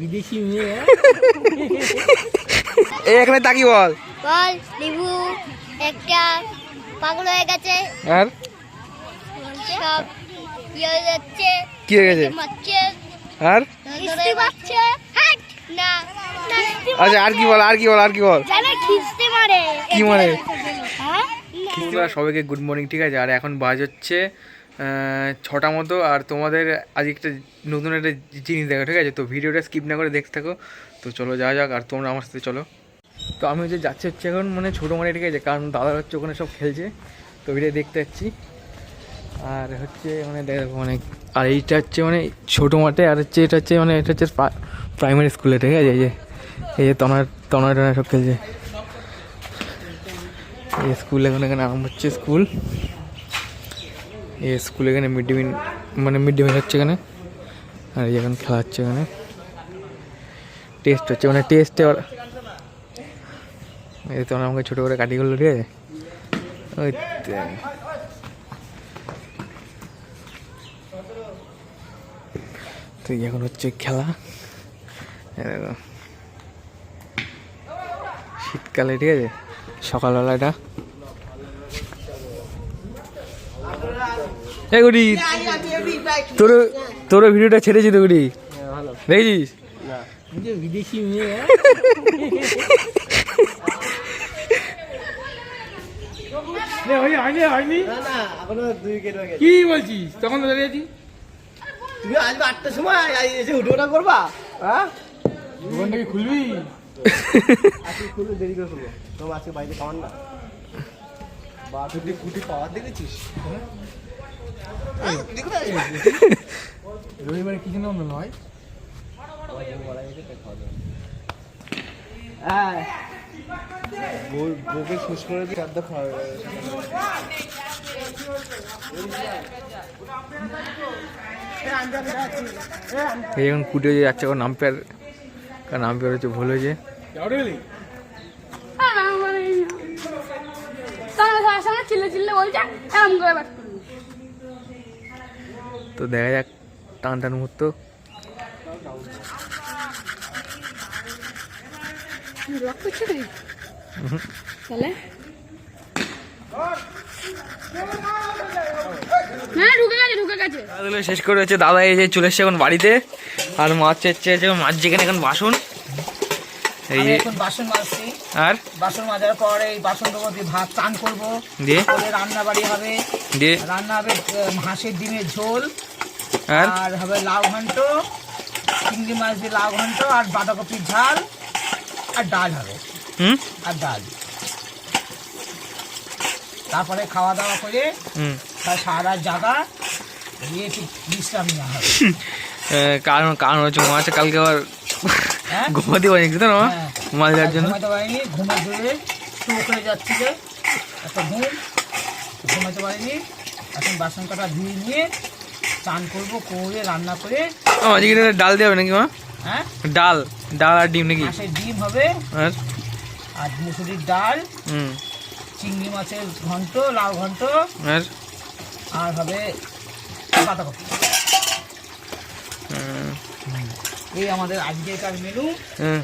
বিদেশি মেয়ে এই এখানে তাকি বল। বল লিবু একটা পাগল হয়ে গেছে। আর? সব ইয়ে হয়ে যাচ্ছে কি হয়ে গেছে? আর? খিস্তি মারছে। না না, আচ্ছা আর কি বল আর কি বল আর কি বল? খিস্তি মারে। কি মারে? হ্যাঁ? বন্ধুরা সবাইকে গুড মর্নিং ঠিক আছে? আর এখন বাজ হচ্ছে ছটা মতো আর তোমাদের আজ একটা নতুন একটা জিনিস দেখো, ঠিক আছে? তো ভিডিওটা স্কিপ না করে দেখতে থাকো। তো চলো, যাওয়া যাক আর তোমরা আমার সাথে চলো। তো আমি হচ্ছে যাচ্ছি হচ্ছে এখন মানে ছোটো মানে ঠিক আছে? কারণ দাদা হচ্ছে ওখানে সব খেলছে। তো ভিডিও দেখতে যাচ্ছি। আর হচ্ছে মানে দেখো মানে আর এইটা হচ্ছে মানে ছোটো মাঠে, আর হচ্ছে এটা হচ্ছে মানে এটা হচ্ছে প্রাইমারি স্কুলে ঠিক আছে? এই যে এই যে তনার তনার টনা সব খেলছে। এই স্কুল এখন এখানে আরম্ভ হচ্ছে স্কুল এই স্কুল এখানে মিড ডে মিল মানে মিড ডে মিল হচ্ছে এখানে। আর এখন খেলা হচ্ছে এখানে। টেস্ট হচ্ছে মানে টেস্টে ওরা এই তো আমাকে ছোটো করে কাটি করল, ঠিক আছে? ওই তো। এখন হচ্ছে খেলা। শীতকালে, ঠিক আছে? সকালবেলা এ গুডি তোর তোর ভিডিওটা ছেড়েছি তো গুডি। দেখেছিস? বিদেশি মেয়ে হয়নি হয়নি হয়ে কি বলছিস? তখন দাঁড়িয়েছি তুমি আসবে আটটার সময় এসে উঠে ওঠা করবা হ্যাঁ? দোকানটা কি খুলবি? আজকে খুলবে দেরি করে খুলবো। তোমার আজকে বাড়িতে খাওয়ান না। বা তুই কুটি পাওয়ার দেখেছিস? রবিবারে কিছু না নয় হ্যাঁ বউ- বউকে শেষ করে এখন কুটে যাচ্ছে এখন নাম্পায়ার কারণ নাম্পায়ার হচ্ছে ভুল হয়েছে চিল্লে চিল্লে বলছে, এরম করে তো দেখা যাক টান টান মুহূর্ত শেষ করে হচ্ছে দাদা এই যে চলে এসছে এখন বাড়িতে। আর মাছ হচ্ছে মাছ যেখানে এখন বাসন। এই যে বাসন মাজছি। আর? বাসন মাজার পর এই বাসন বাসনটার মধ্যে ভাত চান করব। দিয়ে? রান্না বাড়ি হবে। দিয়ে? রান্না হবে হাঁসের ডিমের ঝোল। আর? আর হবে লাউ ঘন্ট চিংড়ি মাছ দিয়ে লাউ ঘন্ট আর বাঁধাকপির ঝাল আর ডাল হবে। হুম? আর ডাল। তারপরে খাওয়া দাওয়া করে হুম। তার সারা জাগা দিয়ে একটু বিশ্রাম নেওয়া হবে। কারণ কারণ হচ্ছে মাছ কালকে আবার ঘুমাতে পারিনি তো না মা? হ্যাঁ। মাছ দেওয়ার জন্য? ঘুমাতে পারিনি ঘুমে ধরে করে যাচ্ছি যে একটা ঘুম। ঘুমাতে পারিনি এখন বাসন কাটা ধুয়ে নিয়ে চান করব করে রান্না করে। ও, আজকে এটা ডাল দেবে নাকি মা? হ্যাঁ? ডাল ডাল আর ডিম নাকি? ডিম হবে। আর? আর মুসুরির ডাল হুম। চিংড়ি মাছের ঘন্ট লাউ ঘন্ট। আর? আর হবে বাঁধাকপি। হুম, এই আমাদের আজকেরকার মেনু হুম।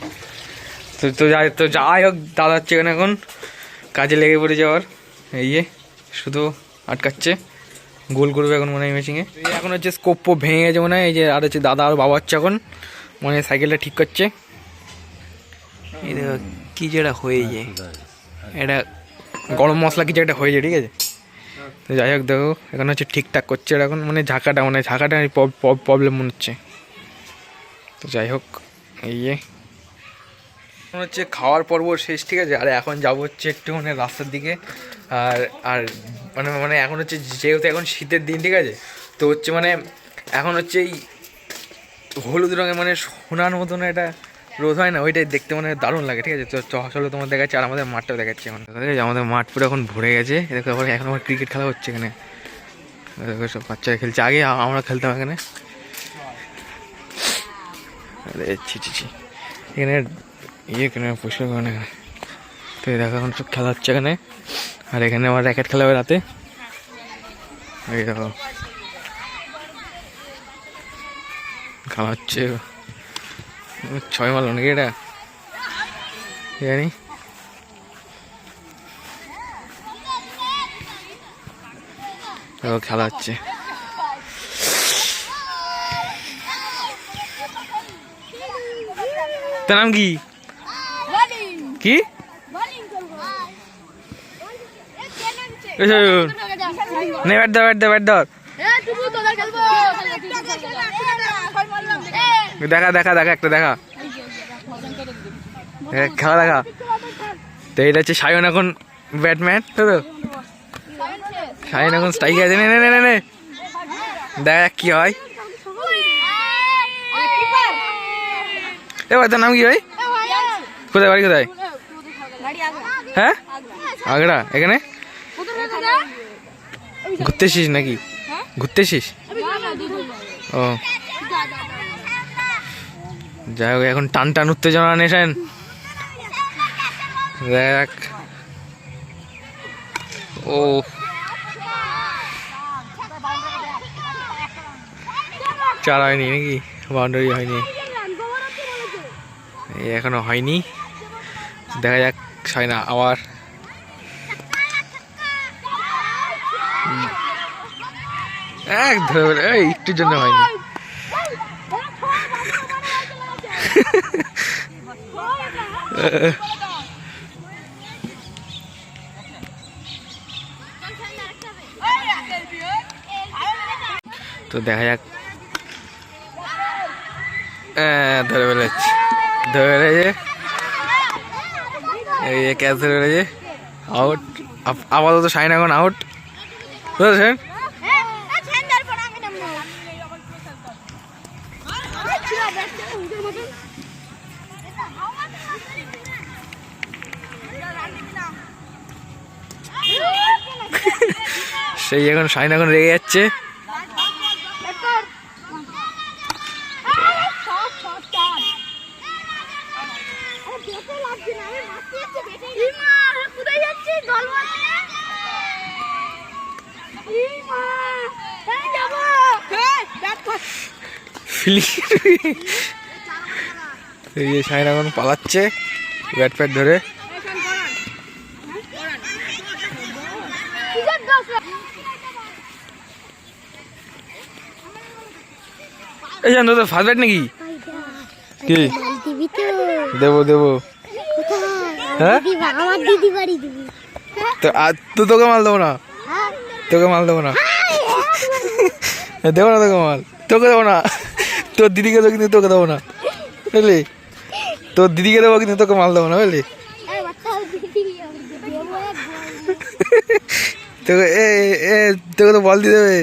তো তো যাই তো যাই হোক, দাদা হচ্ছে এখানে এখন। কাজে লেগে পড়ে যাওয়ার এই যে, শুধু আটকাচ্ছে। গোল করবে এখন মনে হয় মেশিনে এখন হচ্ছে স্কোপ ভেঙে গেছে মনে হয়। এই যে, আর হচ্ছে দাদা আর বাবা হচ্ছে এখন। মানে সাইকেলটা ঠিক করছে। এই দেখো, কী যে এটা হয়েছে এটা গরম মশলা কিছু একটা হয়েছে ঠিক আছে? তো যাই হোক, দেখো, এখন হচ্ছে ঠিকঠাক করছে। এখন মানে ঝাঁকাটা মানে ঝাঁকাটা প্রবলেম মনে হচ্ছে। তো যাই হোক, এই হচ্ছে খাওয়ার পর্ব শেষ, ঠিক আছে? আর এখন যাব হচ্ছে একটু মানে রাস্তার দিকে। আর আর মানে মানে এখন হচ্ছে যেহেতু এখন শীতের দিন, ঠিক আছে? তো হচ্ছে মানে এখন হচ্ছে এই হলুদ রঙের মানে সোনার মতন একটা রোদ হয় না, ওইটাই দেখতে মানে দারুণ লাগে, ঠিক আছে? তো চলো তোমার দেখাচ্ছি, আর আমাদের মাঠটাও দেখাচ্ছি এখন। ঠিক আছে আমাদের মাঠ পুরো এখন ভরে গেছে। দেখো এখন আমার ক্রিকেট খেলা হচ্ছে এখানে। সব বাচ্চারা খেলছে। আগে আমরা খেলতাম এখানে। ছি ছি ছি। এখানে ইয়ে কেন পরিষ্কার করে না তো দেখো, এখন সব খেলা হচ্ছে এখানে। আর এখানে আমার র্যাকেট খেলা হবে রাতে। এই দেখো। খেলা হচ্ছে। ছয় মারলো নাকি এটা? জানি। খেলা হচ্ছে। তোর নাম কি? কি? ব্যাট দেখা দেখা দেখা, একটা দেখা। খেলা দেখা। তো এটা হচ্ছে সায়ন এখন ব্যাটম্যান তো? সায়ন এখন স্ট্রাইকে আছে। নে নে নে দেখা কি হয়। এবার তোর নাম কি ভাই? কোথায়, বাড়ি কোথায়? হ্যাঁ? আগ্রা, এখানে? ঘুরতে এসিস নাকি? ঘুরতে এসিস ও। যাই হোক, এখন টান টান উত্তেজনা নেশান দেখ। ও। চার হয়নি নাকি? বাউন্ডারি হয়নি। এখনও হয়নি। দেখা যাক হয় না আবার। এক ধরে একটুর জন্য হয়নি। তো দেখা যাক। ধরে ফেলেছে। ধরে ফেলেছে এই ক্যাচ ধরে ফেলেছে আউট আপাতত সাইন এখন আউট বুঝেছেন সেই এখন সাইন এখন রেগে যাচ্ছে। এই যে সাইন এখন পালাচ্ছে ব্যাট প্যাট ধরে। এই জানো তো ফার্স্ট ব্যাট নাকি? কি? দেবো দেবো। হ্যাঁ? আমার দিদি বাড়ি দিবি তো আর তো তোকে মাল দেবো না? তোকে মাল দেবো না? দেবো না তোকে মাল। তোকে দেবো না। তোর দিদিকে দেবো কিন্তু তোকে দেবো না। বুঝলি? তোর দিদিকে দেবো কিন্তু তোকে মাল দেবো না বুঝলি? তোকে এ এ তোকে তো বল দিয়ে দেবে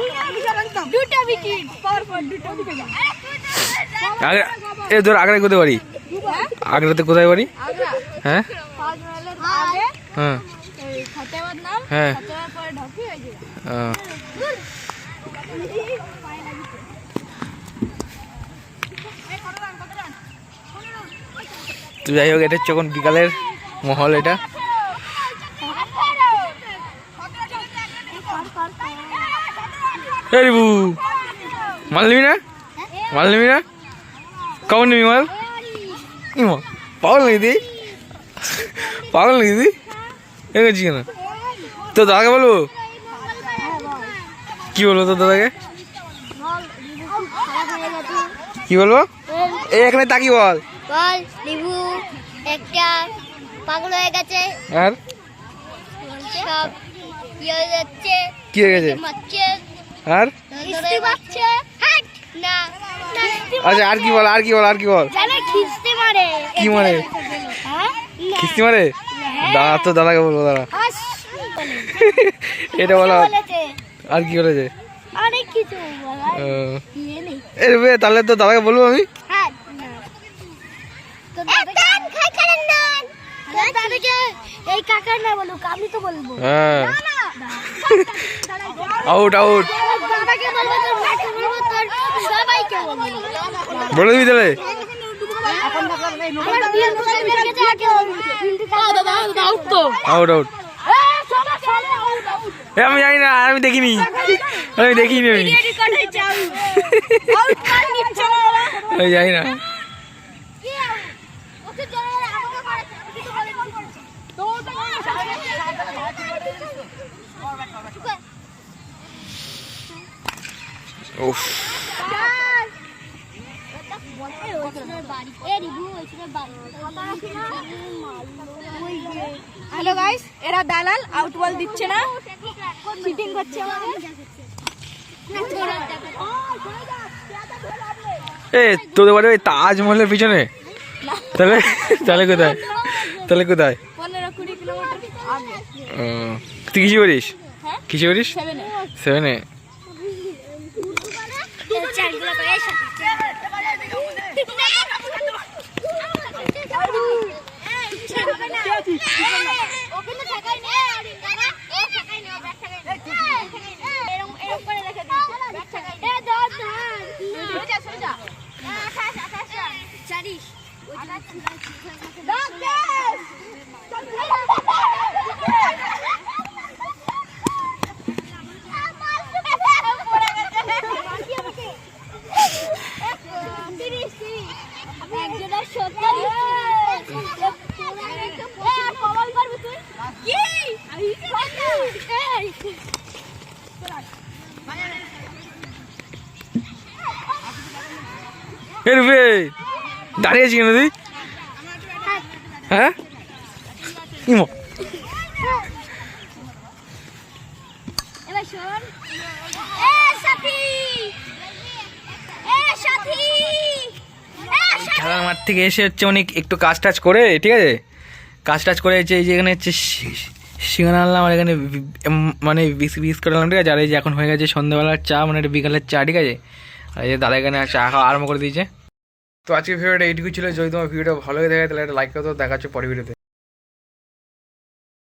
দুটো উইকেট পর পর দুটো উইকেট আগ্রা এ তোর আগ্রায় কোথায় আগ্রাতে কোথায় হ্যাঁ? হ্যাঁ। হ্যাঁ। যাই হোক, এটা হচ্ছে এখন বিকালের মহল এটা। রিবু মাল নিবি না মাল নিবি না কখন নিবি। মাল পাগল নাকি দি পাগল নাকি দি এনেছি কেন? তো দাদাকে বলব? কি বলব তো দাদাকে? কি বলব? এই এখানে তাকি বল। বল রিভু একটা পাগল হয়ে গেছে। আর? সব ইয়ে যাচ্ছে। কি হয়ে গেছে? আর? না আচ্ছা আর কি বল আর কি বল আর কি বল? খিস্তি মারে। কি মারে? হ্যাঁ খিস্তি মারে? দাদা তো দাদাকে বলব দাদা। এটা বলো। আর কি বলেছে? ইয়ে তাহলে তো দাদাকে বলব আমি? দাদাকে এই কাকার না বলুক আমি তো বলব। হ্যাঁ। আউট আউট বলে দিবি তাহলে। আউট আউট আউট আমি জানি না আমি দেখিনি। আমি দেখিনি আমি জানি না কি out? ওকে জোরে জোরে আমাকে করেছে আমি কিছু বলিনি করেছে তো তো উফ। হ্যালো গাইস এরা দালাল আউট বল দিচ্ছে না। চিটিং করছে এ তোদের বাড়ি ওই তাজমহলের পিছনে? তাহলে তাহলে কোথায়? তাহলে কোথায়? তুই কিসে করিস? কিসে করিস? সেভেনে সেভেনে চারগুলো করে ওকে তো ঠেকাই নে এ ঠেকাই নে ব্যাগ ঠেকাই নে এরকম এরকম করে রেখে দিই ব্যাগ ঠেকাই নে এ ধর ধর সরে যা আঠাশ আঠাশ চারিশ দশ দশ একজনের সত্তর কমাল করবি তুই কি এ রূপে দাঁড়িয়ে আছি কেন তুই? হ্যাঁ? ইমো। খেলার মাঠ থেকে এসে হচ্ছে অনেক একটু কাজ টাজ করে ঠিক আছে? কাজ টাজ করে এই যে এখানে হচ্ছে সিঙ্গারা আনলাম আর এখানে মানে বিস বিস করে আনলাম, ঠিক আছে? আর এই যে এখন হয়ে গেছে সন্ধ্যাবেলার চা মানে এটা বিকালের চা, ঠিক আছে? আর এই যে দাদা এখানে চা খাওয়া আরম্ভ করে দিয়েছে। তো আজকে ভিডিওটা এইটুকু ছিল। যদি তোমার ভিডিওটা ভালো হয়ে থাকে, তাহলে একটা লাইক করতে দেখাচ্ছ পরে ভিডিওতে